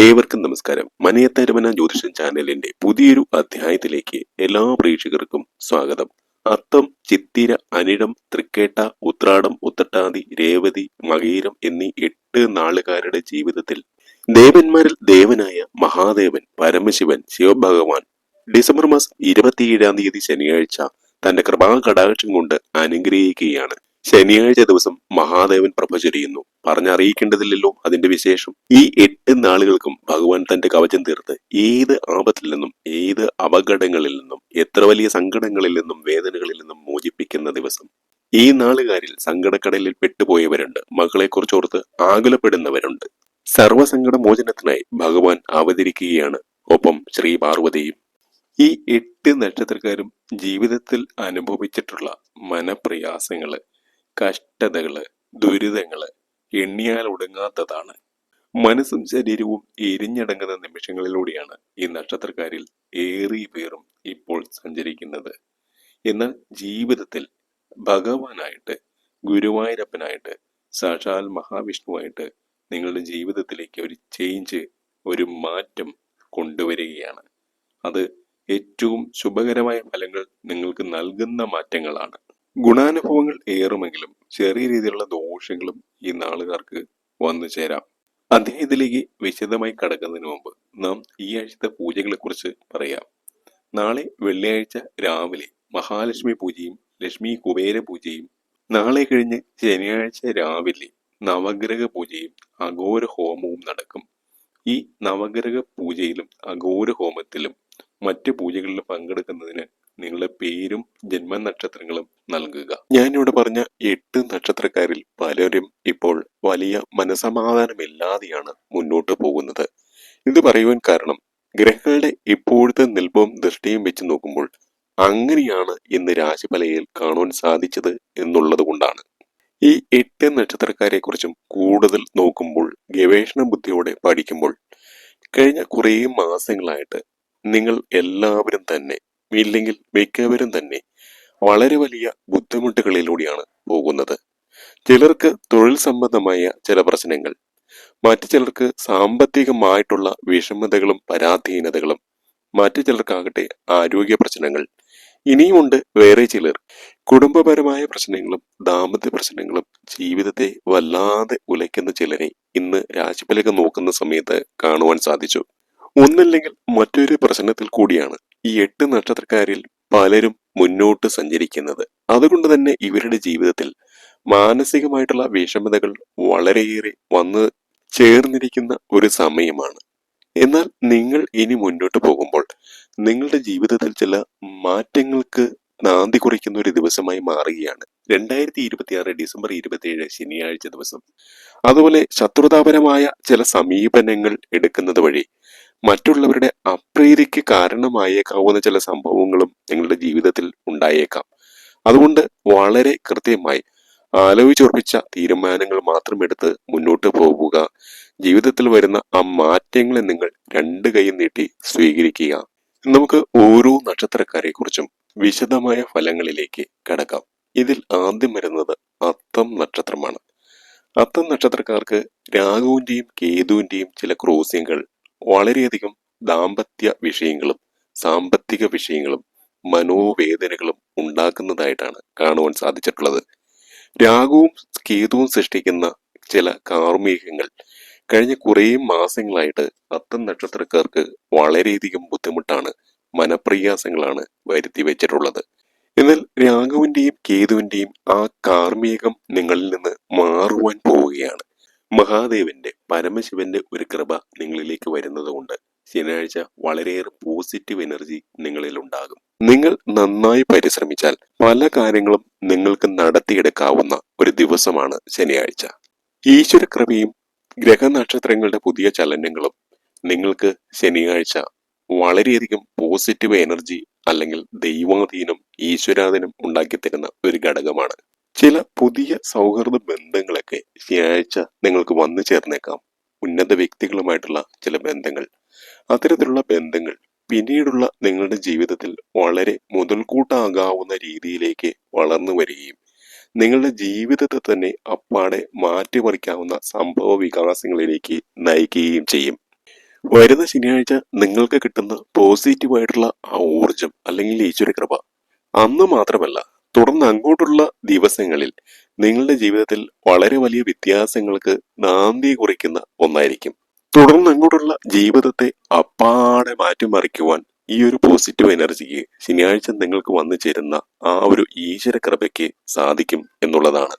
ഏവർക്കും നമസ്കാരം. മനയത്തരവന ജ്യോതിഷൻ ചാനലിന്റെ പുതിയൊരു അധ്യായത്തിലേക്ക് എല്ലാ പ്രേക്ഷകർക്കും സ്വാഗതം. അത്തം ചിത്തിര അനിടം തൃക്കേട്ട ഉത്രാടം ഉത്തട്ടാതി രേവതി മകീരം എന്നീ എട്ട് നാളുകാരുടെ ജീവിതത്തിൽ ദേവന്മാരിൽ ദേവനായ മഹാദേവൻ പരമശിവൻ ശിവഭഗവാൻ ഡിസംബർ മാസം ഇരുപത്തിയേഴാം തീയതി ശനിയാഴ്ച തന്റെ കൃപാ കടാക്ഷം കൊണ്ട് അനുഗ്രഹിക്കുകയാണ്. ശനിയാഴ്ച ദിവസം മഹാദേവൻ പ്രഭ ചൊരിയുന്നു. പറഞ്ഞറിയിക്കേണ്ടതില്ലല്ലോ അതിന്റെ വിശേഷം. ഈ എട്ട് നാളുകൾക്കും ഭഗവാൻ തന്റെ കവചം തീർത്ത് ഏത് ആപത്തിൽ നിന്നും ഏത് അപകടങ്ങളിൽ നിന്നും എത്ര വലിയ സങ്കടങ്ങളിൽ നിന്നും വേദനകളിൽ നിന്നും മോചിപ്പിക്കുന്ന ദിവസം. ഈ നാളുകാരിൽ സങ്കടക്കടലിൽ പെട്ടുപോയവരുണ്ട്. മകളെ കുറിച്ചോർത്ത് ആകുലപ്പെടുന്നവരുണ്ട്. സർവസങ്കട മോചനത്തിനായി ഭഗവാൻ അവതരിക്കുകയാണ് ഒപ്പം ശ്രീ പാർവതിയും. ഈ എട്ട് നക്ഷത്രക്കാരും ജീവിതത്തിൽ അനുഭവിച്ചിട്ടുള്ള മനപ്രയാസങ്ങൾ. കഷ്ടതകൾ ദുരിതങ്ങൾ എണ്ണിയാൽ ഒടുങ്ങാത്തതാണ്. മനസ്സും ശരീരവും എരിഞ്ഞടങ്ങുന്ന നിമിഷങ്ങളിലൂടെയാണ് ഈ നക്ഷത്രക്കാരിൽ ഏറെ പേരും ഇപ്പോൾ സഞ്ചരിക്കുന്നത്. എന്നാൽ ജീവിതത്തിൽ ഭഗവാനായിട്ട് ഗുരുവായൂരപ്പനായിട്ട് സാക്ഷാൽ മഹാവിഷ്ണുവായിട്ട് നിങ്ങളുടെ ജീവിതത്തിലേക്ക് ഒരു ചേഞ്ച് ഒരു മാറ്റം കൊണ്ടുവരികയാണ്. അത് ഏറ്റവും ശുഭകരമായ ഫലങ്ങൾ നിങ്ങൾക്ക് നൽകുന്ന മാറ്റങ്ങളാണ്. ഗുണാനുഭവങ്ങൾ ഏറുമെങ്കിലും ചെറിയ രീതിയിലുള്ള ദോഷങ്ങളും ഈ നാളുകാർക്ക് വന്നു ചേരാം. അദ്ദേഹത്തിലേക്ക് വിശദമായി കടക്കുന്നതിന് മുമ്പ് നാം ഈ ആഴ്ചത്തെ പൂജകളെ കുറിച്ച് പറയാം. നാളെ വെള്ളിയാഴ്ച രാവിലെ മഹാലക്ഷ്മി പൂജയും ലക്ഷ്മി കുബേര പൂജയും നാളെ കഴിഞ്ഞ് ശനിയാഴ്ച രാവിലെ നവഗ്രഹ പൂജയും അഘോര ഹോമവും നടക്കും. ഈ നവഗ്രഹ പൂജയിലും അഘോര ഹോമത്തിലും മറ്റ് പൂജകളിലും പങ്കെടുക്കുന്നതിന് നിങ്ങളുടെ പേരും ജന്മനക്ഷത്രങ്ങളും നൽകുക. ഞാനിവിടെ പറഞ്ഞ എട്ട് നക്ഷത്രക്കാരിൽ പലരും ഇപ്പോൾ വലിയ മനസമാധാനമില്ലാതെയാണ് മുന്നോട്ട് പോകുന്നത്. ഇത് പറയുവാൻ കാരണം ഗ്രഹങ്ങളുടെ ഇപ്പോഴത്തെ നിൽപ്പവും ദൃഷ്ടിയും വെച്ച് നോക്കുമ്പോൾ അങ്ങനെയാണ് ഇന്ന് രാശിഫലയിൽ കാണുവാൻ സാധിച്ചത് എന്നുള്ളത് കൊണ്ടാണ്. ഈ എട്ട് നക്ഷത്രക്കാരെ കുറിച്ചും കൂടുതൽ നോക്കുമ്പോൾ ഗവേഷണ ബുദ്ധിയോടെ പഠിക്കുമ്പോൾ കഴിഞ്ഞ കുറേ മാസങ്ങളായിട്ട് നിങ്ങൾ എല്ലാവരും തന്നെ ഇല്ലെങ്കിൽ മിക്കവരും തന്നെ വളരെ വലിയ ബുദ്ധിമുട്ടുകളിലൂടെയാണ് പോകുന്നത്. ചിലർക്ക് തൊഴിൽ സംബന്ധമായ ചില പ്രശ്നങ്ങൾ മറ്റു ചിലർക്ക് സാമ്പത്തികമായിട്ടുള്ള വിഷമതകളും പരാധീനതകളും മറ്റു ചിലർക്കാകട്ടെ ആരോഗ്യ പ്രശ്നങ്ങൾ ഇനിയുമുണ്ട് വേറെ ചിലർ. കുടുംബപരമായ പ്രശ്നങ്ങളും ദാമ്പത്യ പ്രശ്നങ്ങളും ജീവിതത്തെ വല്ലാതെ ഉലയ്ക്കുന്ന ചിലരെ ഇന്ന് രാശിഫലകം നോക്കുന്ന സമയത്ത് കാണുവാൻ സാധിച്ചു. ഒന്നില്ലെങ്കിൽ മറ്റൊരു പ്രശ്നത്തിൽ കൂടിയാണ് ഈ എട്ട് നക്ഷത്രക്കാരിൽ പലരും മുന്നോട്ട് സഞ്ചരിക്കുന്നത്. അതുകൊണ്ട് തന്നെ ഇവരുടെ ജീവിതത്തിൽ മാനസികമായിട്ടുള്ള വിഷമതകൾ വളരെയേറെ വന്ന് ചേർന്നിരിക്കുന്ന ഒരു സമയമാണ്. എന്നാൽ നിങ്ങൾ ഇനി മുന്നോട്ട് പോകുമ്പോൾ നിങ്ങളുടെ ജീവിതത്തിൽ ചില മാറ്റങ്ങൾക്ക് നാന്തി കുറിക്കുന്ന ഒരു ദിവസമായി മാറുകയാണ്. രണ്ടായിരത്തി ഇരുപത്തി ആറ് ഡിസംബർ ഇരുപത്തിയേഴ് ശനിയാഴ്ച ദിവസം. അതുപോലെ ശത്രുതാപരമായ ചില സമീപനങ്ങൾ എടുക്കുന്നത് വഴി മറ്റുള്ളവരുടെ അപ്രീതിക്ക് കാരണമായേക്കാവുന്ന ചില സംഭവങ്ങളും നിങ്ങളുടെ ജീവിതത്തിൽ ഉണ്ടായേക്കാം. അതുകൊണ്ട് വളരെ കൃത്യമായി ആലോചിച്ചുറപ്പിച്ച തീരുമാനങ്ങൾ മാത്രം എടുത്ത് മുന്നോട്ട് പോവുക. ജീവിതത്തിൽ വരുന്ന ആ മാറ്റങ്ങളെ നിങ്ങൾ രണ്ട് കൈ നീട്ടി സ്വീകരിക്കുക. നമുക്ക് ഓരോ നക്ഷത്രക്കാരെ കുറിച്ചും വിശദമായ ഫലങ്ങളിലേക്ക് കടക്കാം. ഇതിൽ ആദ്യം വരുന്നത് അത്തം നക്ഷത്രമാണ്. അത്തം നക്ഷത്രക്കാർക്ക് രാഹുവിന്റെയും കേതുവിന്റെയും ചില ക്രോസിങ്ങൾ വളരെയധികം ദാമ്പത്യ വിഷയങ്ങളും സാമ്പത്തിക വിഷയങ്ങളും മനോവേദനകളും ഉണ്ടാക്കുന്നതായിട്ടാണ് കാണുവാൻ സാധിച്ചിട്ടുള്ളത്. രാഗവും കേതുവും സൃഷ്ടിക്കുന്ന ചില കാർമ്മികങ്ങൾ കഴിഞ്ഞ കുറേ മാസങ്ങളായിട്ട് അത്തം നക്ഷത്രക്കാർക്ക് വളരെയധികം ബുദ്ധിമുട്ടാണ് മനപ്രയാസങ്ങളാണ് വരുത്തി വെച്ചിട്ടുള്ളത്. എന്നാൽ രാഘുവിന്റെയും കേതുവിന്റെയും ആ കാർമ്മികം നിങ്ങളിൽ നിന്ന് മാറുവാൻ പോവുകയാണ്. മഹാദേവന്റെ പരമശിവന്റെ ഒരു കൃപ നിങ്ങളിലേക്ക് വരുന്നതുകൊണ്ട് ശനിയാഴ്ച വളരെയേറെ പോസിറ്റീവ് എനർജി നിങ്ങളിൽ ഉണ്ടാകും. നിങ്ങൾ നന്നായി പരിശ്രമിച്ചാൽ പല കാര്യങ്ങളും നിങ്ങൾക്ക് നടത്തിയെടുക്കാവുന്ന ഒരു ദിവസമാണ് ശനിയാഴ്ച. ഈശ്വര കൃപയും ഗ്രഹനക്ഷത്രങ്ങളുടെ പുതിയ ചലനങ്ങളും നിങ്ങൾക്ക് ശനിയാഴ്ച വളരെയധികം പോസിറ്റീവ് എനർജി അല്ലെങ്കിൽ ദൈവാധീനം ഈശ്വരാധീനം ഉണ്ടാക്കി തരുന്ന ഒരു ഘടകമാണ്. ചില പുതിയ സൗഹൃദ ബന്ധങ്ങളൊക്കെ ശനിയാഴ്ച നിങ്ങൾക്ക് വന്നു ചേർന്നേക്കാം. ഉന്നത വ്യക്തികളുമായിട്ടുള്ള ചില ബന്ധങ്ങൾ. അത്തരത്തിലുള്ള ബന്ധങ്ങൾ പിന്നീടുള്ള നിങ്ങളുടെ ജീവിതത്തിൽ വളരെ മുതൽക്കൂട്ടാകാവുന്ന രീതിയിലേക്ക് വളർന്നു വരികയും നിങ്ങളുടെ ജീവിതത്തെ തന്നെ അപ്പാടെ മാറ്റിമറിക്കാവുന്ന സംഭവ വികാസങ്ങളിലേക്ക് നയിക്കുകയും ചെയ്യും. വരുന്ന ശനിയാഴ്ച നിങ്ങൾക്ക് കിട്ടുന്ന പോസിറ്റീവായിട്ടുള്ള ആ ഊർജം അല്ലെങ്കിൽ ഈശ്വരകൃപ അന്ന് മാത്രമല്ല തുടർന്ന് അങ്ങോട്ടുള്ള ദിവസങ്ങളിൽ നിങ്ങളുടെ ജീവിതത്തിൽ വളരെ വലിയ വ്യത്യാസങ്ങൾക്ക് നാന്തി കുറിക്കുന്ന ഒന്നായിരിക്കും. തുടർന്ന് അങ്ങോട്ടുള്ള ജീവിതത്തെ അപ്പാടെ മാറ്റിമറിക്കുവാൻ ഈ ഒരു പോസിറ്റീവ് എനർജിക്ക് ശനിയാഴ്ച നിങ്ങൾക്ക് വന്നു ചേരുന്ന ആ ഒരു ഈശ്വര കൃപയ്ക്ക് സാധിക്കും എന്നുള്ളതാണ്.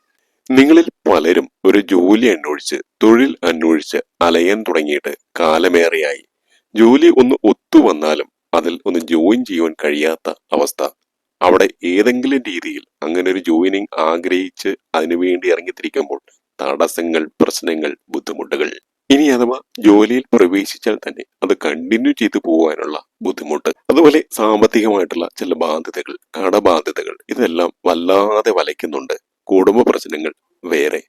നിങ്ങളിൽ പലരും ഒരു ജോലി അന്വേഷിച്ച് തൊഴിൽ അന്വേഷിച്ച് അലയാൻ തുടങ്ങിയിട്ട് കാലമേറെയായി. ജോലി ഒന്ന് ഒത്തു വന്നാലും അതിൽ ഒന്ന് ജോയിൻ ചെയ്യുവാൻ കഴിയാത്ത അവസ്ഥ. അവിടെ ഏതെങ്കിലും രീതിയിൽ അങ്ങനെ ഒരു ജോയിനിങ് ആഗ്രഹിച്ച് അതിനുവേണ്ടി ഇറങ്ങിത്തിരിക്കുമ്പോൾ തടസ്സങ്ങൾ പ്രശ്നങ്ങൾ ബുദ്ധിമുട്ടുകൾ. ഇനി അഥവാ ജോലിയിൽ പ്രവേശിച്ചാൽ തന്നെ അത് കണ്ടിന്യൂ ചെയ്തു പോകാനുള്ള ബുദ്ധിമുട്ട്. അതുപോലെ സാമ്പത്തികമായിട്ടുള്ള ചില ബാധ്യതകൾ കടബാധ്യതകൾ ഇതെല്ലാം വല്ലാതെ വലയ്ക്കുന്നുണ്ട്. കുടുംബ പ്രശ്നങ്ങൾ വേറെ.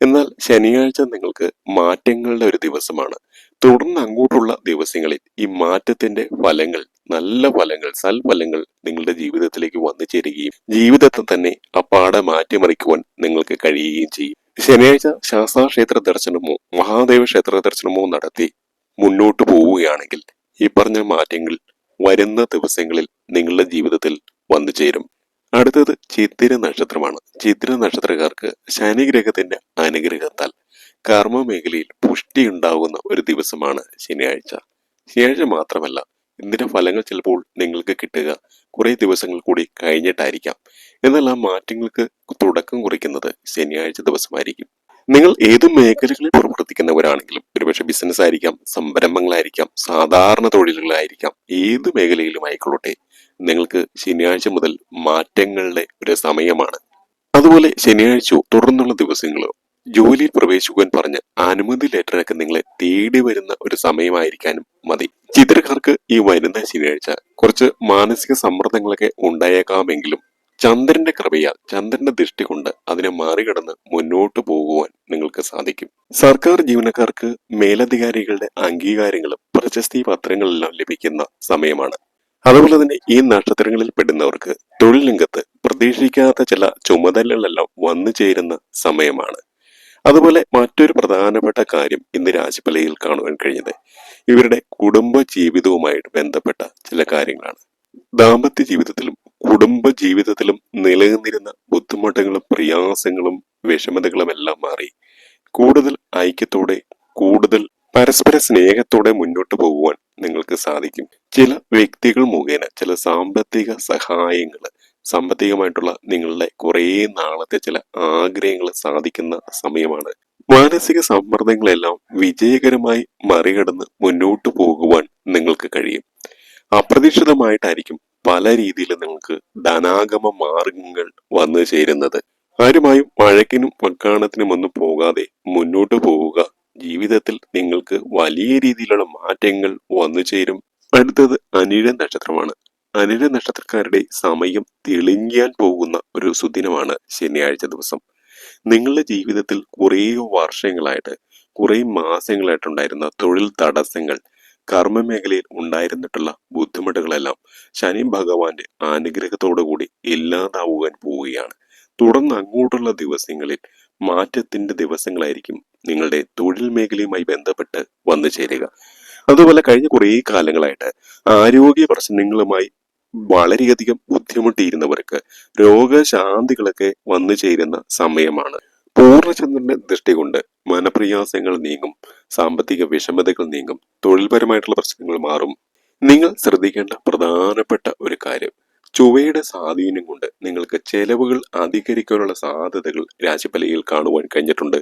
എന്നാൽ ശനിയാഴ്ച നിങ്ങൾക്ക് മാറ്റങ്ങളുടെ ഒരു ദിവസമാണ്. തുടർന്ന് അങ്ങോട്ടുള്ള ദിവസങ്ങളിൽ ഈ മാറ്റത്തിന്റെ ഫലങ്ങൾ നല്ല ഫലങ്ങൾ സൽഫലങ്ങൾ നിങ്ങളുടെ ജീവിതത്തിലേക്ക് വന്നു ചേരുകയും ജീവിതത്തെ തന്നെ അപ്പാടെ മാറ്റിമറിക്കുവാൻ നിങ്ങൾക്ക് കഴിയുകയും ചെയ്യും. ശനിയാഴ്ച ശാസ്താക്ഷേത്ര ദർശനമോ മഹാദേവ ക്ഷേത്ര ദർശനമോ നടത്തി മുന്നോട്ട് പോവുകയാണെങ്കിൽ ഈ പറഞ്ഞ മാറ്റങ്ങൾ വരുന്ന ദിവസങ്ങളിൽ നിങ്ങളുടെ ജീവിതത്തിൽ വന്നു ചേരും. അടുത്തത് ചിത്തിര നക്ഷത്രമാണ്. ചിത്തിര നക്ഷത്രക്കാർക്ക് ശനിഗ്രഹത്തിന്റെ അനുഗ്രഹത്താൽ കർമ്മ മേഖലയിൽ പുഷ്ടി ഉണ്ടാകുന്ന ഒരു ദിവസമാണ് ശനിയാഴ്ച. ശനിയാഴ്ച മാത്രമല്ല ഇതിന്റെ ഫലങ്ങൾ ചിലപ്പോൾ നിങ്ങൾക്ക് കിട്ടുക. കുറെ ദിവസങ്ങൾ കൂടി കഴിഞ്ഞിട്ടായിരിക്കാം. എന്നാൽ ആ മാറ്റങ്ങൾക്ക് തുടക്കം കുറിക്കുന്നത് ശനിയാഴ്ച ദിവസമായിരിക്കും. നിങ്ങൾ ഏത് മേഖലകളിൽ പ്രവർത്തിക്കുന്നവരാണെങ്കിലും ഒരുപക്ഷെ ബിസിനസ് ആയിരിക്കാം സംരംഭങ്ങളായിരിക്കാം സാധാരണ തൊഴിലുകളായിരിക്കാം ഏത് മേഖലയിലും ആയിക്കൊള്ളട്ടെ. നിങ്ങൾക്ക് ശനിയാഴ്ച മുതൽ മാറ്റങ്ങളുടെ ഒരു സമയമാണ്. അതുപോലെ ശനിയാഴ്ചയോ തുടർന്നുള്ള ദിവസങ്ങളോ ജോലിയിൽ പ്രവേശിക്കുവാൻ പറഞ്ഞ് അനുമതി ലെറ്ററൊക്കെ നിങ്ങളെ തേടി വരുന്ന ഒരു സമയമായിരിക്കാനും മതി. ചിത്രക്കാർക്ക് ഈ വരുന്ന ശനിയാഴ്ച കുറച്ച് മാനസിക സമ്മർദ്ദങ്ങളൊക്കെ ഉണ്ടായേക്കാമെങ്കിലും ചന്ദ്രന്റെ കൃപയാൽ ചന്ദ്രന്റെ ദൃഷ്ടി കൊണ്ട് അതിനെ മറികടന്ന് മുന്നോട്ട് പോകുവാൻ നിങ്ങൾക്ക് സാധിക്കും. സർക്കാർ ജീവനക്കാർക്ക് മേലധികാരികളുടെ അംഗീകാരങ്ങളും പ്രശസ്തി പത്രങ്ങളെല്ലാം ലഭിക്കുന്ന സമയമാണ്. അതുപോലെ തന്നെ ഈ നക്ഷത്രങ്ങളിൽ പെടുന്നവർക്ക് തൊഴിൽ രംഗത്ത് പ്രതീക്ഷിക്കാത്ത ചില ചുമതലകളെല്ലാം വന്നു ചേരുന്ന സമയമാണ്. അതുപോലെ മറ്റൊരു പ്രധാനപ്പെട്ട കാര്യം ഇന്ന് രാശിഫലയിൽ കാണുവാൻ കഴിഞ്ഞത്. ഇവരുടെ കുടുംബ ജീവിതവുമായിട്ട് ബന്ധപ്പെട്ട ചില കാര്യങ്ങളാണ്. ദാമ്പത്യ ജീവിതത്തിലും കുടുംബ ജീവിതത്തിലും നിലനിന്നിരുന്ന ബുദ്ധിമുട്ടുകളും പ്രയാസങ്ങളും വിഷമതകളും എല്ലാം മാറി. കൂടുതൽ ഐക്യത്തോടെ കൂടുതൽ പരസ്പര സ്നേഹത്തോടെ മുന്നോട്ട് പോകുവാൻ നിങ്ങൾക്ക് സാധിക്കും. ചില വ്യക്തികൾ മുഖേന ചില സാമ്പത്തിക സഹായങ്ങൾ സാമ്പത്തികമായിട്ടുള്ള നിങ്ങളുടെ കുറേ നാളത്തെ ചില ആഗ്രഹങ്ങൾ സാധിക്കുന്ന സമയമാണ്. മാനസിക സമ്മർദ്ദങ്ങളെല്ലാം വിജയകരമായി മറികടന്ന് മുന്നോട്ട് പോകുവാൻ നിങ്ങൾക്ക് കഴിയും. അപ്രതീക്ഷിതമായിട്ടായിരിക്കും പല രീതിയിൽ നിങ്ങൾക്ക് ധനാഗമ മാർഗങ്ങൾ വന്നു ചേരുന്നത്. ആരുമായും വഴക്കിനും വക്കാണത്തിനും ഒന്നും പോകാതെ മുന്നോട്ട് പോവുക ജീവിതത്തിൽ നിങ്ങൾക്ക് വലിയ രീതിയിലുള്ള മാറ്റങ്ങൾ വന്നു ചേരും. അടുത്തത് അനിഴ നക്ഷത്രമാണ്. അനിഴ നക്ഷത്രക്കാരുടെ സമയം തെളിഞ്ഞാൻ പോകുന്ന ഒരു സുദിനമാണ് ശനിയാഴ്ച ദിവസം. നിങ്ങളുടെ ജീവിതത്തിൽ കുറേ വർഷങ്ങളായിട്ട് കുറേ മാസങ്ങളായിട്ടുണ്ടായിരുന്ന തൊഴിൽ തടസ്സങ്ങൾ കർമ്മ മേഖലയിൽ ഉണ്ടായിരുന്നിട്ടുള്ള ബുദ്ധിമുട്ടുകളെല്ലാം ശനി ഭഗവാന്റെ അനുഗ്രഹത്തോടു കൂടി ഇല്ലാതാവുവാൻ പോവുകയാണ്. തുടർന്ന് അങ്ങോട്ടുള്ള ദിവസങ്ങളിൽ മാറ്റത്തിന്റെ ദിവസങ്ങളായിരിക്കും നിങ്ങളുടെ തൊഴിൽ മേഖലയുമായി ബന്ധപ്പെട്ട് വന്നു ചേരുക. അതുപോലെ കഴിഞ്ഞ കുറേ കാലങ്ങളായിട്ട് ആരോഗ്യ പ്രശ്നങ്ങളുമായി വളരെയധികം ബുദ്ധിമുട്ടിയിരുന്നവർക്ക് രോഗശാന്തികളൊക്കെ വന്നു ചേരുന്ന സമയമാണ്. പൂർണചന്ദ്രന്റെ ദൃഷ്ടി കൊണ്ട് മനപ്രയാസങ്ങൾ നീങ്ങും സാമ്പത്തിക വിഷമതകൾ നീങ്ങും തൊഴിൽപരമായിട്ടുള്ള പ്രശ്നങ്ങൾ മാറും. നിങ്ങൾ ശ്രദ്ധിക്കേണ്ട പ്രധാനപ്പെട്ട ഒരു കാര്യം ചൊവ്വയുടെ സ്വാധീനം കൊണ്ട് നിങ്ങൾക്ക് ചെലവുകൾ അധികരിക്കാനുള്ള സാധ്യതകൾ രാശിഫലയിൽ കാണുവാൻ കഴിഞ്ഞിട്ടുണ്ട്.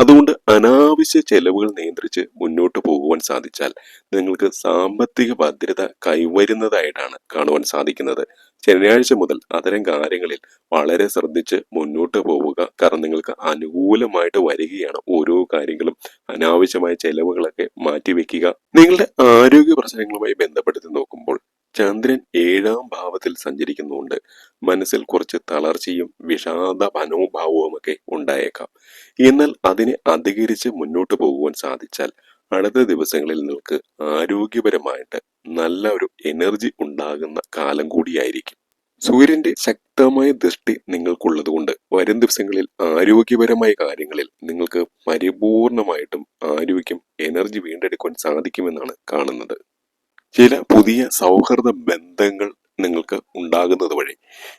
അതുകൊണ്ട് അനാവശ്യ ചെലവുകൾ നിയന്ത്രിച്ച് മുന്നോട്ട് പോകുവാൻ സാധിച്ചാൽ നിങ്ങൾക്ക് സാമ്പത്തിക ഭദ്രത കൈവരുന്നതായിട്ടാണ് കാണുവാൻ സാധിക്കുന്നത്. ശനിയാഴ്ച മുതൽ അത്തരം കാര്യങ്ങളിൽ വളരെ ശ്രദ്ധിച്ച് മുന്നോട്ട് പോവുക. കാരണം നിങ്ങൾക്ക് അനുകൂലമായിട്ട് വരികയാണ് ഓരോ കാര്യങ്ങളും. അനാവശ്യമായ ചെലവുകളൊക്കെ മാറ്റിവെക്കുക. നിങ്ങളുടെ ആരോഗ്യ പ്രശ്നങ്ങളുമായി ബന്ധപ്പെടുത്തി നോക്കുമ്പോൾ ചന്ദ്രൻ ഏഴാം ഭാവത്തിൽ സഞ്ചരിക്കുന്നുണ്ട്. മനസ്സിൽ കുറച്ച് തളർച്ചയും വിഷാദ മനോഭാവവും ഒക്കെ ഉണ്ടായേക്കാം. എന്നാൽ അതിനെ അധികരിച്ച് മുന്നോട്ട് പോകുവാൻ സാധിച്ചാൽ അടുത്ത ദിവസങ്ങളിൽ നിങ്ങൾക്ക് ആരോഗ്യപരമായിട്ട് നല്ല ഒരു എനർജി ഉണ്ടാകുന്ന കാലം കൂടിയായിരിക്കും. സൂര്യന്റെ ശക്തമായ ദൃഷ്ടി നിങ്ങൾക്കുള്ളതുകൊണ്ട് വരും ദിവസങ്ങളിൽ ആരോഗ്യപരമായ കാര്യങ്ങളിൽ നിങ്ങൾക്ക് പരിപൂർണമായിട്ടും ആരോഗ്യം എനർജി വീണ്ടെടുക്കാൻ സാധിക്കുമെന്നാണ് കാണുന്നത്. ചില പുതിയ സൗഹൃദ ബന്ധങ്ങൾ നിങ്ങൾക്ക് ഉണ്ടാകുന്നത് വഴി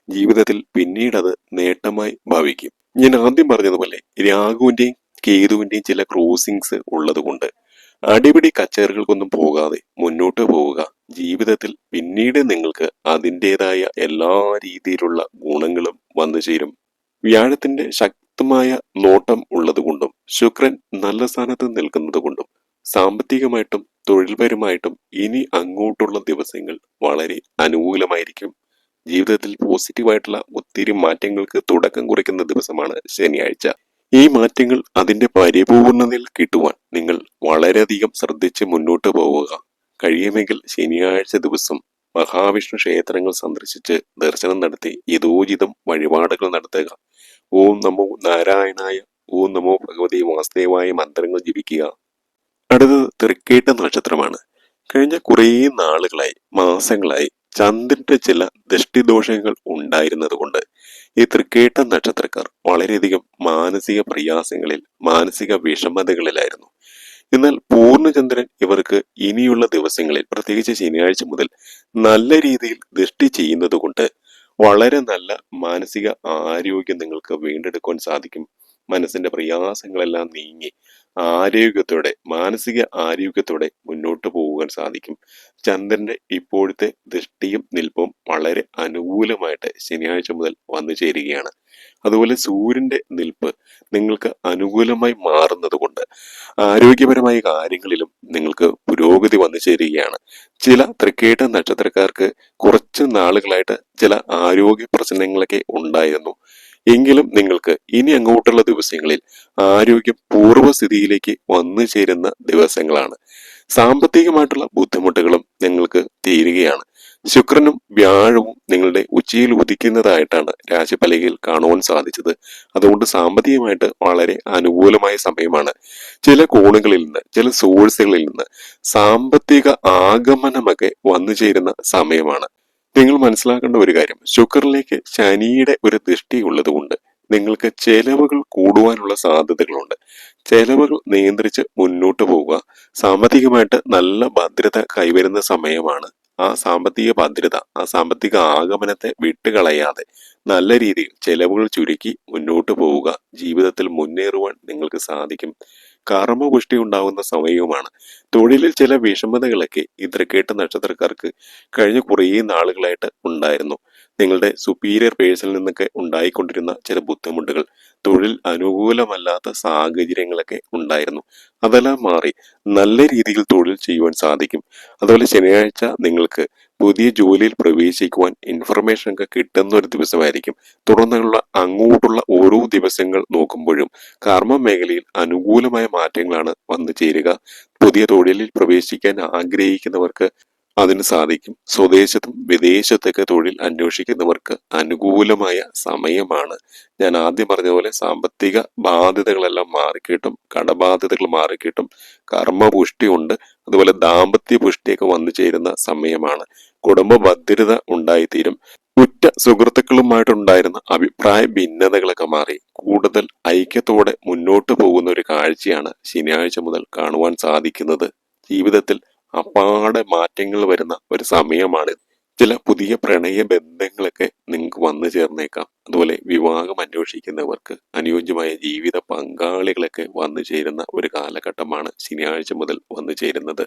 ജീവിതത്തിൽ പിന്നീട് അത് നേട്ടമായി ഭാവിക്കും. ഞാൻ ആദ്യം പറഞ്ഞതുപോലെ രാഘുവിന്റെയും കേതുവിന്റെയും ചില ക്രോസിങ്സ് ഉള്ളതുകൊണ്ട് അടിപിടി കച്ചേറുകൾക്കൊന്നും പോകാതെ മുന്നോട്ട് പോവുക. ജീവിതത്തിൽ പിന്നീട് നിങ്ങൾക്ക് അതിന്റെതായ എല്ലാ രീതിയിലുള്ള ഗുണങ്ങളും വന്നു ചേരും. വ്യാഴത്തിന്റെ ശക്തമായ നോട്ടം ഉള്ളതുകൊണ്ടും ശുക്രൻ നല്ല സ്ഥാനത്ത് നിൽക്കുന്നത് കൊണ്ടും സാമ്പത്തികമായിട്ടും തൊഴിൽപരമായിട്ടും ഇനി അങ്ങോട്ടുള്ള ദിവസങ്ങൾ വളരെ അനുകൂലമായിരിക്കും. ജീവിതത്തിൽ പോസിറ്റീവായിട്ടുള്ള ഒത്തിരി മാറ്റങ്ങൾക്ക് തുടക്കം കുറിക്കുന്ന ദിവസമാണ് ശനിയാഴ്ച. ഈ മാറ്റങ്ങൾ അതിന്റെ പരിപൂർണതയിൽ കിട്ടുവാൻ നിങ്ങൾ വളരെയധികം ശ്രദ്ധിച്ച് മുന്നോട്ട് പോവുക. കഴിയുമെങ്കിൽ ശനിയാഴ്ച ദിവസം മഹാവിഷ്ണു ക്ഷേത്രങ്ങൾ സന്ദർശിച്ച് ദർശനം നടത്തി യഥോചിതം വഴിപാടുകൾ നടത്തുക. ഓം നമോ നാരായണായ ഓം നമോ ഭഗവതി വാസുദേവായ മന്ത്രങ്ങൾ ജപിക്കുക. അടുത്തത് തൃക്കേട്ട നക്ഷത്രമാണ്. കഴിഞ്ഞ കുറേ നാളുകളായി മാസങ്ങളായി ചന്ദ്രന്റെ ചില ദൃഷ്ടിദോഷങ്ങൾ ഉണ്ടായിരുന്നത് കൊണ്ട് ഈ തൃക്കേട്ട നക്ഷത്രക്കാർ വളരെയധികം മാനസിക പ്രയാസങ്ങളിൽ മാനസിക വിഷമതകളിലായിരുന്നു. എന്നാൽ പൂർണചന്ദ്രൻ ഇവർക്ക് ഇനിയുള്ള ദിവസങ്ങളിൽ പ്രത്യേകിച്ച് ശനിയാഴ്ച മുതൽ നല്ല രീതിയിൽ ദൃഷ്ടി ചെയ്യുന്നത് കൊണ്ട് വളരെ നല്ല മാനസിക ആരോഗ്യം നിങ്ങൾക്ക് വീണ്ടെടുക്കാൻ സാധിക്കും. മനസ്സിന്റെ പ്രയാസങ്ങളെല്ലാം നീങ്ങി ആരോഗ്യത്തോടെ മാനസിക ആരോഗ്യത്തോടെ മുന്നോട്ട് പോകാൻ സാധിക്കും. ചന്ദ്രന്റെ ഇപ്പോഴത്തെ ദൃഷ്ടിയും നിൽപ്പും വളരെ അനുകൂലമായിട്ട് ശനിയാഴ്ച മുതൽ വന്നു ചേരുകയാണ്. അതുപോലെ സൂര്യന്റെ നിൽപ്പ് നിങ്ങൾക്ക് അനുകൂലമായി മാറുന്നത് കൊണ്ട് ആരോഗ്യപരമായ കാര്യങ്ങളിലും നിങ്ങൾക്ക് പുരോഗതി വന്നു ചേരുകയാണ്. ചില തൃക്കേട്ട നക്ഷത്രക്കാർക്ക് കുറച്ച് നാളുകളായിട്ട് ചില ആരോഗ്യ പ്രശ്നങ്ങളൊക്കെ ഉണ്ടായിരുന്നു. എങ്കിലും നിങ്ങൾക്ക് ഇനി അങ്ങോട്ടുള്ള ദിവസങ്ങളിൽ ആരോഗ്യം പൂർവസ്ഥിതിയിലേക്ക് വന്നു ചേരുന്ന ദിവസങ്ങളാണ്. സാമ്പത്തികമായിട്ടുള്ള ബുദ്ധിമുട്ടുകളും നിങ്ങൾക്ക് തീരുകയാണ്. ശുക്രനും വ്യാഴവും നിങ്ങളുടെ ഉച്ചയിൽ ഉദിക്കുന്നതായിട്ടാണ് രാശിഫലകയിൽ കാണുവാൻ സാധിച്ചത്. അതുകൊണ്ട് സാമ്പത്തികമായിട്ട് വളരെ അനുകൂലമായ സമയമാണ്. ചില കോണുകളിൽ നിന്ന് ചില സോഴ്സുകളിൽ നിന്ന് സാമ്പത്തിക ആഗമനമൊക്കെ വന്നു ചേരുന്ന സമയമാണ്. നിങ്ങൾ മനസ്സിലാക്കേണ്ട ഒരു കാര്യം. ശുക്രനിലേക്ക് ശനിയുടെ ഒരു ദൃഷ്ടി ഉള്ളതുകൊണ്ട് നിങ്ങൾക്ക് ചെലവുകൾ കൂടുവാനുള്ള സാധ്യതകളുണ്ട്. ചെലവുകൾ നിയന്ത്രിച്ച് മുന്നോട്ട് പോവുക. സാമ്പത്തികമായിട്ട് നല്ല ഭദ്രത കൈവരുന്ന സമയമാണ്. ആ സാമ്പത്തിക ഭദ്രത ആ സാമ്പത്തിക ആഗമനത്തെ വിട്ടുകളയാതെ നല്ല രീതിയിൽ ചെലവുകൾ ചുരുക്കി മുന്നോട്ട് പോവുക. ജീവിതത്തിൽ മുന്നേറുവാൻ നിങ്ങൾക്ക് സാധിക്കും. കർമ്മപുഷ്ടി ഉണ്ടാകുന്ന സമയവുമാണ്. തൊഴിലിൽ ചില വിഷമതകളൊക്കെ ഈ തൃക്കേട്ട നക്ഷത്രക്കാർക്ക് കഴിഞ്ഞ കുറേ നാളുകളായിട്ട് ഉണ്ടായിരുന്നു. നിങ്ങളുടെ സുപ്പീരിയർ പേഴ്സിൽ നിന്നൊക്കെ ഉണ്ടായിക്കൊണ്ടിരുന്ന ചില ബുദ്ധിമുട്ടുകൾ തൊഴിൽ അനുകൂലമല്ലാത്ത സാഹചര്യങ്ങളൊക്കെ ഉണ്ടായിരുന്നു. അതെല്ലാം മാറി നല്ല രീതിയിൽ തൊഴിൽ ചെയ്യുവാൻ സാധിക്കും. അതുപോലെ ശനിയാഴ്ച നിങ്ങൾക്ക് പുതിയ ജോലിയിൽ പ്രവേശിക്കുവാൻ ഇൻഫർമേഷൻ ഒക്കെ കിട്ടുന്ന ഒരു ദിവസമായിരിക്കും. തുടർന്നുള്ള അങ്ങോട്ടുള്ള ഓരോ ദിവസങ്ങൾ നോക്കുമ്പോഴും കർമ്മ മേഖലയിൽ അനുകൂലമായ മാറ്റങ്ങളാണ് വന്നു ചേരുക. പുതിയ തൊഴിലിൽ പ്രവേശിക്കാൻ ആഗ്രഹിക്കുന്നവർക്ക് അതിന് സാധിക്കും. സ്വദേശത്തും വിദേശത്തൊക്കെ തൊഴിൽ അന്വേഷിക്കുന്നവർക്ക് അനുകൂലമായ സമയമാണ്. ഞാൻ ആദ്യം പറഞ്ഞ പോലെ സാമ്പത്തിക ബാധ്യതകളെല്ലാം മാറിക്കിട്ടും കടബാധ്യതകൾ മാറിക്കിട്ടും കർമ്മപുഷ്ടി ഉണ്ട്. അതുപോലെ ദാമ്പത്യ പുഷ്ടിയൊക്കെ വന്നു ചേരുന്ന സമയമാണ്. കുടുംബ ഭദ്രത ഉണ്ടായിത്തീരും. ഉറ്റ സുഹൃത്തുക്കളുമായിട്ടുണ്ടായിരുന്ന അഭിപ്രായ ഭിന്നതകളൊക്കെ മാറി. കൂടുതൽ ഐക്യത്തോടെ മുന്നോട്ട് പോകുന്ന ഒരു കാഴ്ചയാണ് ശനിയാഴ്ച മുതൽ കാണുവാൻ സാധിക്കുന്നത്. ജീവിതത്തിൽ അപ്പാടെ മാറ്റങ്ങൾ വരുന്ന ഒരു സമയമാണിത് ചില പുതിയ പ്രണയ ബന്ധങ്ങളൊക്കെ നിങ്ങൾക്ക് വന്നു ചേർന്നേക്കാം. അതുപോലെ വിവാഹം അന്വേഷിക്കുന്നവർക്ക് അനുയോജ്യമായ ജീവിത പങ്കാളികളൊക്കെ വന്നു ചേരുന്ന ഒരു കാലഘട്ടമാണ് ശനിയാഴ്ച മുതൽ വന്നു ചേരുന്നത്.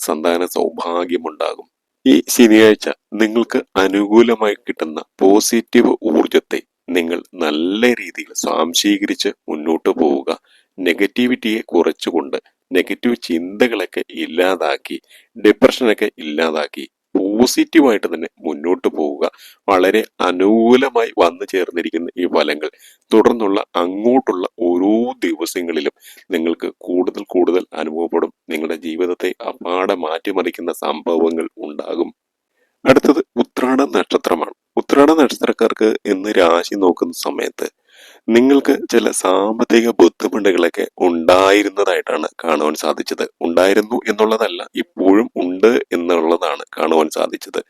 സന്താന സൗഭാഗ്യമുണ്ടാകും. ഈ ശനിയാഴ്ച നിങ്ങൾക്ക് അനുകൂലമായി കിട്ടുന്ന പോസിറ്റീവ് ഊർജത്തെ നിങ്ങൾ നല്ല രീതിയിൽ സ്വാംശീകരിച്ച് മുന്നോട്ട് പോവുക. നെഗറ്റിവിറ്റിയെ കുറച്ചുകൊണ്ട് നെഗറ്റീവ് ചിന്തകളൊക്കെ ഇല്ലാതാക്കി ഡിപ്രഷനൊക്കെ ഇല്ലാതാക്കി പോസിറ്റീവായിട്ട് തന്നെ മുന്നോട്ട് പോവുക. വളരെ അനുകൂലമായി വന്നു ചേർന്നിരിക്കുന്ന ഈ ഫലങ്ങൾ തുടർന്നുള്ള അങ്ങോട്ടുള്ള ഓരോ ദിവസങ്ങളിലും നിങ്ങൾക്ക് കൂടുതൽ കൂടുതൽ അനുഭവപ്പെടും. നിങ്ങളുടെ ജീവിതത്തെ അപാടെ മാറ്റിമറിക്കുന്ന സംഭവങ്ങൾ ഉണ്ടാകും. അടുത്തത് ഉത്രാട നക്ഷത്രമാണ് ഉത്രാട നക്ഷത്രക്കാർക്ക് ഇന്ന് രാശി നോക്കുന്ന സമയത്ത് നിങ്ങൾക്ക് ചില സാമ്പത്തിക ബുദ്ധിമുട്ടുകളൊക്കെ ഉണ്ടായിരുന്നതായിട്ടാണ് കാണുവാൻ സാധിച്ചത്. ഉണ്ടായിരുന്നു എന്നുള്ളതല്ല ഇപ്പോഴും ഉണ്ട് എന്നുള്ളതാണ് കാണുവാൻ സാധിച്ചത്.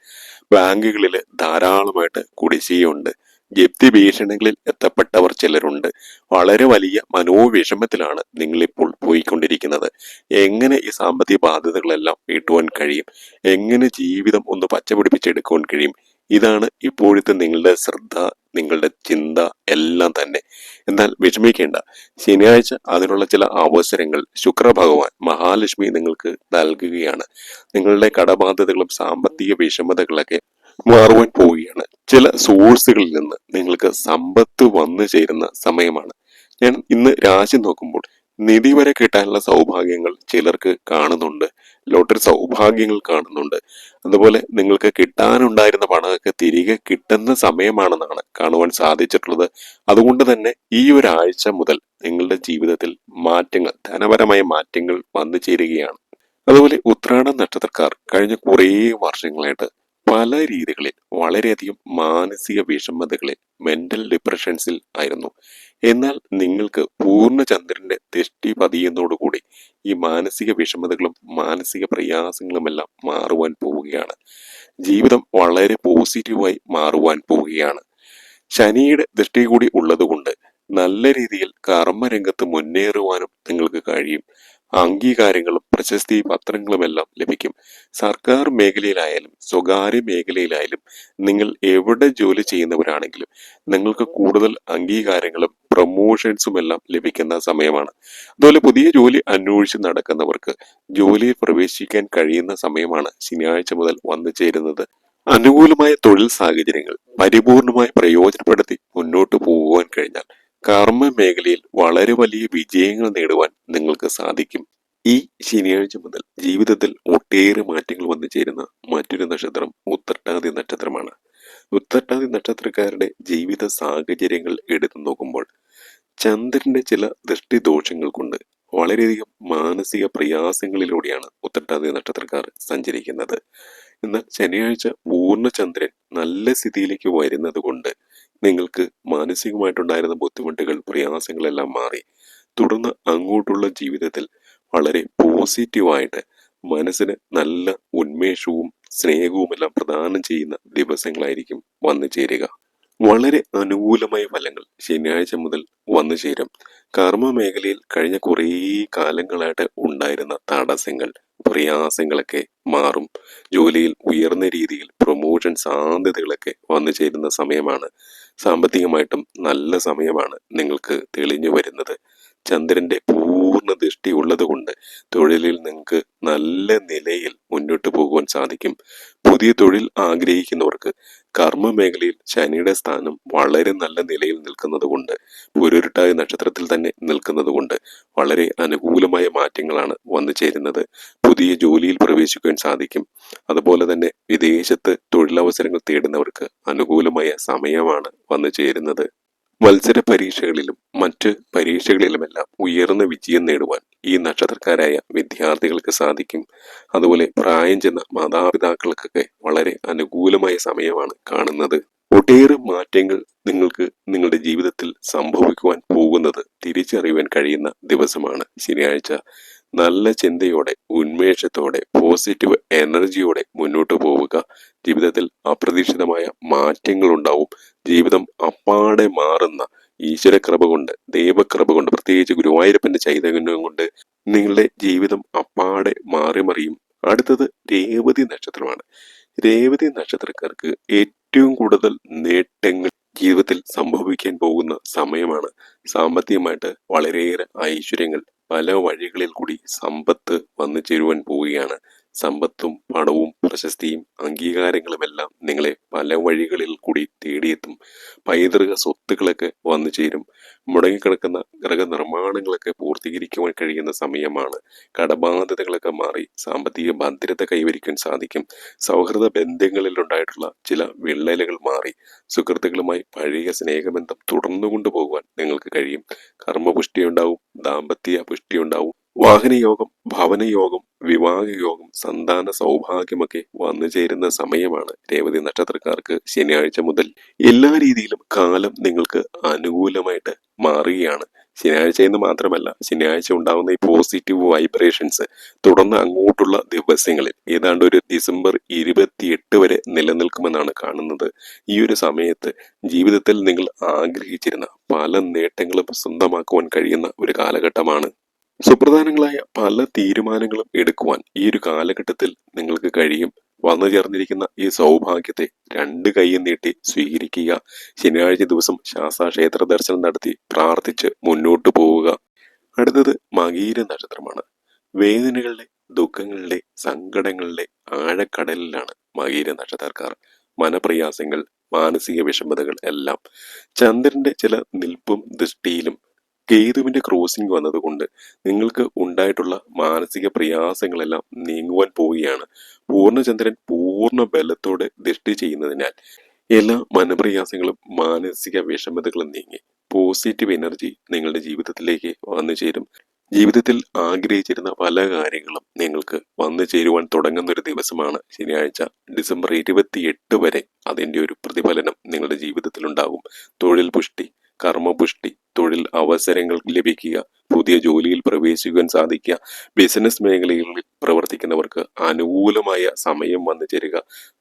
ബാങ്കുകളിൽ ധാരാളമായിട്ട് കുടിശ്ശികയുണ്ട്. ജപ്തി ഭീഷണികളിൽ എത്തപ്പെട്ടവർ ചിലരുണ്ട്. വളരെ വലിയ മനോവിഷമത്തിലാണ് നിങ്ങളിപ്പോൾ പോയിക്കൊണ്ടിരിക്കുന്നത്. എങ്ങനെ ഈ സാമ്പത്തിക ബാധ്യതകളെല്ലാം വീട്ടുവാൻ കഴിയും? എങ്ങനെ ജീവിതം ഒന്ന് പച്ചപിടിപ്പിച്ചെടുക്കുവാൻ കഴിയും? ഇതാണ് ഇപ്പോഴത്തെ നിങ്ങളുടെ ശ്രദ്ധ നിങ്ങളുടെ ചിന്ത എല്ലാം തന്നെ. എന്നാൽ വിഷമിക്കേണ്ട. ശനിയാഴ്ച അതിനുള്ള ചില അവസരങ്ങൾ ശുക്രഭഗവാൻ മഹാലക്ഷ്മി നിങ്ങൾക്ക് നൽകുകയാണ്. നിങ്ങളുടെ കടബാധ്യതകളും സാമ്പത്തിക വിഷമതകളൊക്കെ മാറുവാൻ പോവുകയാണ്. ചില സോഴ്സുകളിൽ നിന്ന് നിങ്ങൾക്ക് സമ്പത്ത് വന്നു ചേരുന്ന സമയമാണ്. ഞാൻ ഇന്ന് രാശി നോക്കുമ്പോൾ നിധി വരെ കിട്ടാനുള്ള സൗഭാഗ്യങ്ങൾ ചിലർക്ക് കാണുന്നുണ്ട്. ലോട്ടറി സൗഭാഗ്യങ്ങൾ കാണുന്നുണ്ട്. അതുപോലെ നിങ്ങൾക്ക് കിട്ടാനുണ്ടായിരുന്ന പണമൊക്കെ തിരികെ കിട്ടുന്ന സമയമാണെന്നാണ് കാണുവാൻ സാധിച്ചിട്ടുള്ളത്. അതുകൊണ്ട് തന്നെ ഈ ഒരാഴ്ച മുതൽ നിങ്ങളുടെ ജീവിതത്തിൽ മാറ്റങ്ങൾ ധനപരമായ മാറ്റങ്ങൾ വന്നു ചേരുകയാണ്. അതുപോലെ ഉത്രാട നക്ഷത്രക്കാർ കഴിഞ്ഞ കുറേ വർഷങ്ങളായിട്ട് പല രീതികളിൽ വളരെയധികം മാനസിക വിഷമതകളിൽ മെന്റൽ ഡിപ്രഷൻസിൽ ആയിരുന്നു. എന്നാൽ നിങ്ങൾക്ക് പൂർണചന്ദ്രന്റെ ദൃഷ്ടി പതിയുന്നതോടുകൂടി ഈ മാനസിക വിഷമതകളും മാനസിക പ്രയാസങ്ങളുമെല്ലാം മാറുവാൻ പോവുകയാണ്. ജീവിതം വളരെ പോസിറ്റീവായി മാറുവാൻ പോവുകയാണ്. ശനിയുടെ ദൃഷ്ടി കൂടി ഉള്ളതുകൊണ്ട് നല്ല രീതിയിൽ കർമ്മരംഗത്ത് മുന്നേറുവാനും നിങ്ങൾക്ക് കഴിയും. അംഗീകാരങ്ങളും പ്രശസ്തി പത്രങ്ങളുമെല്ലാം ലഭിക്കും. സർക്കാർ മേഖലയിലായാലും സ്വകാര്യ മേഖലയിലായാലും നിങ്ങൾ എവിടെ ജോലി ചെയ്യുന്നവരാണെങ്കിലും നിങ്ങൾക്ക് കൂടുതൽ അംഗീകാരങ്ങളും പ്രൊമോഷൻസും എല്ലാം ലഭിക്കുന്ന സമയമാണ്. അതുപോലെ പുതിയ ജോലി അന്വേഷിച്ച് നടക്കുന്നവർക്ക് ജോലിയിൽ പ്രവേശിക്കാൻ കഴിയുന്ന സമയമാണ് ശനിയാഴ്ച മുതൽ വന്നു ചേരുന്നത്. അനുകൂലമായ തൊഴിൽ സാഹചര്യങ്ങൾ പരിപൂർണമായി പ്രയോജനപ്പെടുത്തി മുന്നോട്ട് പോകുവാൻ കഴിഞ്ഞാൽ കർമ്മ മേഖലയിൽ വളരെ വലിയ വിജയങ്ങൾ നേടുവാൻ നിങ്ങൾക്ക് സാധിക്കും. ഈ ശനിയാഴ്ച മുതൽ ജീവിതത്തിൽ ഒട്ടേറെ മാറ്റങ്ങൾ വന്നു ചേരുന്ന മറ്റൊരു നക്ഷത്രം ഉത്തട്ടാതി നക്ഷത്രമാണ്. ഉത്തട്ടാതി നക്ഷത്രക്കാരുടെ ജീവിത സാഹചര്യങ്ങൾ എടുത്തു നോക്കുമ്പോൾ ചന്ദ്രന്റെ ചില ദൃഷ്ടിദോഷങ്ങൾ കൊണ്ട് വളരെയധികം മാനസിക പ്രയാസങ്ങളിലൂടെയാണ് ഉത്തട്ടാതി നക്ഷത്രക്കാർ സഞ്ചരിക്കുന്നത്. എന്നാൽ ശനിയാഴ്ച പൂർണചന്ദ്രൻ നല്ല സ്ഥിതിയിലേക്ക് വരുന്നത് കൊണ്ട് നിങ്ങൾക്ക് മാനസികമായിട്ടുണ്ടായിരുന്ന ബുദ്ധിമുട്ടുകൾ പ്രയാസങ്ങളെല്ലാം മാറി. തുടർന്ന് അങ്ങോട്ടുള്ള ജീവിതത്തിൽ വളരെ പോസിറ്റീവായിട്ട് മനസ്സിന് നല്ല ഉന്മേഷവും സ്നേഹവും എല്ലാം പ്രദാനം ചെയ്യുന്ന ദിവസങ്ങളായിരിക്കും വന്നു ചേരുക. വളരെ അനുകൂലമായ ഫലങ്ങൾ ശനിയാഴ്ച മുതൽ വന്നു ചേരും. കർമ്മ മേഖലയിൽ കഴിഞ്ഞ കുറേ കാലങ്ങളായിട്ട് ഉണ്ടായിരുന്ന തടസ്സങ്ങൾ പ്രയാസങ്ങളൊക്കെ മാറും. ജോലിയിൽ ഉയർന്ന രീതിയിൽ പ്രൊമോഷൻ സാധ്യതകളൊക്കെ വന്നു ചേരുന്ന സമയമാണ് സാമ്പത്തികമായിട്ടും നല്ല സമയമാണ് നിങ്ങൾക്ക് തെളിഞ്ഞു വരുന്നത്. ചന്ദ്രന്റെ പൂർണ ദൃഷ്ടി ഉള്ളതുകൊണ്ട് തൊഴിലിൽ നിങ്ങൾക്ക് നല്ല നിലയിൽ മുന്നോട്ട് പോകുവാൻ സാധിക്കും. പുതിയ തൊഴിൽ ആഗ്രഹിക്കുന്നവർക്ക് കർമ്മ മേഖലയിൽ ശനിയുടെ സ്ഥാനം വളരെ നല്ല നിലയിൽ നിൽക്കുന്നതുകൊണ്ട് പുരുരുട്ടായ നക്ഷത്രത്തിൽ തന്നെ നിൽക്കുന്നതുകൊണ്ട് വളരെ അനുകൂലമായ മാറ്റങ്ങളാണ് വന്നു ചേരുന്നത്. പുതിയ ജോലിയിൽ പ്രവേശിക്കുവാൻ സാധിക്കും. അതുപോലെ തന്നെ വിദേശത്ത് തൊഴിലവസരങ്ങൾ തേടുന്നവർക്ക് അനുകൂലമായ സമയമാണ് വന്നു ചേരുന്നത്. മത്സര പരീക്ഷകളിലും മറ്റ് പരീക്ഷകളിലുമെല്ലാം ഉയർന്ന വിജയം നേടുവാൻ ഈ നക്ഷത്രക്കാരായ വിദ്യാർത്ഥികൾക്ക് സാധിക്കും. അതുപോലെ പ്രായം ചെന്ന മാതാപിതാക്കൾക്കൊക്കെ വളരെ അനുകൂലമായ സമയമാണ് കാണുന്നത്. ഒട്ടേറെ മാറ്റങ്ങൾ നിങ്ങൾക്ക് നിങ്ങളുടെ ജീവിതത്തിൽ സംഭവിക്കുവാൻ പോകുന്നത് തിരിച്ചറിയുവാൻ കഴിയുന്ന ദിവസമാണ് ശനിയാഴ്ച. നല്ല ചിന്തയോടെ ഉന്മേഷത്തോടെ പോസിറ്റീവ് എനർജിയോടെ മുന്നോട്ട് പോവുക. ജീവിതത്തിൽ അപ്രതീക്ഷിതമായ മാറ്റങ്ങൾ ഉണ്ടാവും ജീവിതം അപ്പാടെ മാറുന്ന ഈശ്വര കൃപ കൊണ്ട് ദൈവകൃപ കൊണ്ട് പ്രത്യേകിച്ച് ഗുരുവായൂരപ്പന്റെ ചൈതന്യം കൊണ്ട് നിങ്ങളുടെ ജീവിതം അപ്പാടെ മാറി മറിയും അടുത്തത് രേവതി നക്ഷത്രമാണ്. രേവതി നക്ഷത്രക്കാർക്ക് ഏറ്റവും കൂടുതൽ നേട്ടങ്ങൾ ജീവിതത്തിൽ സംഭവിക്കാൻ പോകുന്ന സമയമാണ്. സാമ്പത്തികമായിട്ട് വളരെയേറെ ഐശ്വര്യങ്ങൾ പല വഴികളിൽ കൂടി സമ്പത്ത് വന്നു ചേരുവാൻ പോവുകയാണ്. സമ്പത്തും പണവും പ്രശസ്തിയും അംഗീകാരങ്ങളുമെല്ലാം നിങ്ങളെ പല വഴികളിൽ കൂടി തേടിയെത്തും. പൈതൃക സ്വത്തുക്കളൊക്കെ വന്നു ചേരും. മുടങ്ങിക്കിടക്കുന്ന ഗ്രഹനിർമ്മാണങ്ങളൊക്കെ പൂർത്തീകരിക്കുവാൻ കഴിയുന്ന സമയമാണ്. കടബാധ്യതകളൊക്കെ മാറി സാമ്പത്തിക ഭദ്രത കൈവരിക്കാൻ സാധിക്കും. സൗഹൃദ ബന്ധങ്ങളിൽ ഉണ്ടായിട്ടുള്ള ചില വിള്ളലുകൾ മാറി സുഹൃത്തുക്കളുമായി പഴയ സ്നേഹബന്ധം തുടർന്നു കൊണ്ടുപോകുവാൻ നിങ്ങൾക്ക് കഴിയും. കർമ്മപുഷ്ടി ഉണ്ടാവും ദാമ്പത്യ പുഷ്ടി ഉണ്ടാവും വാഹനയോഗം ഭവനയോഗം വിവാഹയോഗം സന്താന സൗഭാഗ്യമൊക്കെ വന്നു ചേരുന്ന സമയമാണ് രേവതി നക്ഷത്രക്കാർക്ക് ശനിയാഴ്ച മുതൽ എല്ലാ രീതിയിലും കാലം നിങ്ങൾക്ക് അനുകൂലമായിട്ട് മാറുകയാണ്. ശനിയാഴ്ച എന്ന് മാത്രമല്ല ശനിയാഴ്ച ഉണ്ടാകുന്ന ഈ പോസിറ്റീവ് വൈബ്രേഷൻസ് തുടർന്ന് അങ്ങോട്ടുള്ള ദിവസങ്ങളിൽ ഏതാണ്ട് ഒരു ഡിസംബർ ഇരുപത്തിയെട്ട് വരെ നിലനിൽക്കുമെന്നാണ് കാണുന്നത്. ഈ ഒരു സമയത്ത് ജീവിതത്തിൽ നിങ്ങൾ ആഗ്രഹിച്ചിരുന്ന പല നേട്ടങ്ങളും സ്വന്തമാക്കുവാൻ കഴിയുന്ന ഒരു കാലഘട്ടമാണ് സുപ്രധാനങ്ങളായ പല തീരുമാനങ്ങളും എടുക്കുവാൻ ഈ ഒരു കാലഘട്ടത്തിൽ നിങ്ങൾക്ക് കഴിയും. വന്നു ചേർന്നിരിക്കുന്ന ഈ സൗഭാഗ്യത്തെ രണ്ട് കൈയും നീട്ടി സ്വീകരിക്കുക. ശനിയാഴ്ച ദിവസം ശാസ്താ ക്ഷേത്ര ദർശനം നടത്തി പ്രാർത്ഥിച്ച് മുന്നോട്ട് പോവുക. അടുത്തത് മകീര നക്ഷത്രമാണ്. വേദനകളുടെ ദുഃഖങ്ങളുടെ സങ്കടങ്ങളുടെ ആഴക്കടലിലാണ് മകീര നക്ഷത്രക്കാർ. മനപ്രയാസങ്ങൾ മാനസിക വിഷമതകൾ എല്ലാം ചന്ദ്രന്റെ ചില നിൽപ്പും ദൃഷ്ടിയിലും കേതുവിന്റെ ക്രോസിംഗ് വന്നതുകൊണ്ട് നിങ്ങൾക്ക് ഉണ്ടായിട്ടുള്ള മാനസിക പ്രയാസങ്ങളെല്ലാം നീങ്ങുവാൻ പോവുകയാണ്. പൂർണചന്ദ്രൻ പൂർണ ബലത്തോടെ ദൃഷ്ടി ചെയ്യുന്നതിനാൽ എല്ലാ മനപ്രയാസങ്ങളും മാനസിക വിഷമതകളും നീങ്ങി. പോസിറ്റീവ് എനർജി നിങ്ങളുടെ ജീവിതത്തിലേക്ക് വന്നു ചേരും. ജീവിതത്തിൽ ആഗ്രഹിച്ചിരുന്ന പല കാര്യങ്ങളും നിങ്ങൾക്ക് വന്നു ചേരുവാൻ തുടങ്ങുന്ന ഒരു ദിവസമാണ് ശനിയാഴ്ച. ഡിസംബർ ഇരുപത്തി എട്ട് വരെ അതിന്റെ ഒരു പ്രതിഫലനം നിങ്ങളുടെ ജീവിതത്തിലുണ്ടാകും തൊഴിൽ പുഷ്ടി കർമ്മപുഷ്ടി തൊഴിൽ അവസരങ്ങൾ ലഭിക്കുക പുതിയ ജോലിയിൽ പ്രവേശിക്കാൻ സാധിക്കുക ബിസിനസ് മേഖലകളിൽ പ്രവർത്തിക്കുന്നവർക്ക് അനുകൂലമായ സമയം വന്നു ചേരുക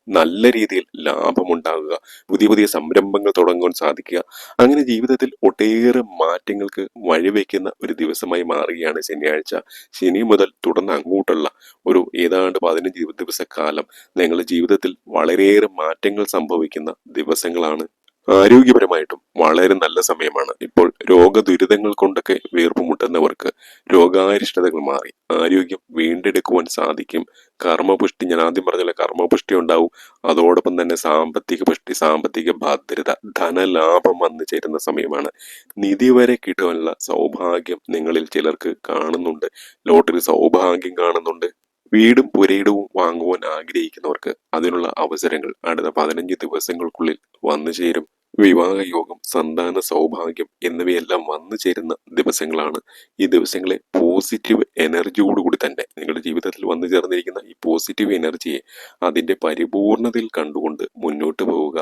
നല്ല രീതിയിൽ ലാഭമുണ്ടാകുക പുതിയ പുതിയ സംരംഭങ്ങൾ തുടങ്ങാൻ സാധിക്കുക. അങ്ങനെ ജീവിതത്തിൽ ഒട്ടേറെ മാറ്റങ്ങൾക്ക് വഴിവെക്കുന്ന ഒരു ദിവസമായി മാറുകയാണ് ശനിയാഴ്ച. ശനി മുതൽ തുടർന്ന് അങ്ങോട്ടുള്ള ഒരു ഏതാണ്ട് പതിനഞ്ച് ദിവസക്കാലം നിങ്ങളുടെ ജീവിതത്തിൽ വളരെയേറെ മാറ്റങ്ങൾ സംഭവിക്കുന്ന ദിവസങ്ങളാണ് ആരോഗ്യപരമായിട്ടും വളരെ നല്ല സമയമാണ്. ഇപ്പോൾ രോഗദുരിതങ്ങൾ കൊണ്ടൊക്കെ വീർപ്പുമുട്ടുന്നവർക്ക് രോഗാരിഷ്ടതകൾ മാറി. ആരോഗ്യം വീണ്ടെടുക്കുവാൻ സാധിക്കും. കർമ്മപുഷ്ടി ഞാൻ ആദ്യം പറഞ്ഞ കർമ്മപുഷ്ടി ഉണ്ടാവും. അതോടൊപ്പം തന്നെ സാമ്പത്തിക പുഷ്ടി സാമ്പത്തിക ഭദ്രത ധനലാഭം വന്നു ചേരുന്ന സമയമാണ്. നിധി വരെ കിട്ടുവാനുള്ള സൗഭാഗ്യം നിങ്ങളിൽ ചിലർക്ക് കാണുന്നുണ്ട്. ലോട്ടറി സൗഭാഗ്യം കാണുന്നുണ്ട്. വീടും പുരയിടവും വാങ്ങുവാൻ ആഗ്രഹിക്കുന്നവർക്ക് അതിനുള്ള അവസരങ്ങൾ അടുത്ത പതിനഞ്ച് ദിവസങ്ങൾക്കുള്ളിൽ വന്നു ചേരും. വിവാഹയോഗം സന്താന സൗഭാഗ്യം എന്നിവയെല്ലാം വന്നു ചേരുന്ന ദിവസങ്ങളാണ്. ഈ ദിവസങ്ങളെ പോസിറ്റീവ് എനർജിയോടുകൂടി തന്നെ നിങ്ങളുടെ ജീവിതത്തിൽ വന്നു ചേർന്നിരിക്കുന്ന ഈ പോസിറ്റീവ് എനർജിയെ അതിന്റെ പരിപൂർണതയിൽ കണ്ടുകൊണ്ട് മുന്നോട്ട് പോവുക.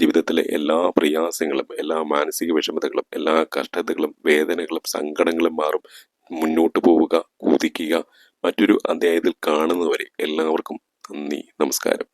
ജീവിതത്തിലെ എല്ലാ പ്രയാസങ്ങളും എല്ലാ മാനസിക വിഷമതകളും എല്ലാ കഷ്ടതകളും വേദനകളും സങ്കടങ്ങളും മാറും. മുന്നോട്ട് പോവുക കുതിക്കുക മറ്റൊരു അധ്യായത്തിൽ കാണുന്നവരെ എല്ലാവർക്കും നന്ദി നമസ്കാരം.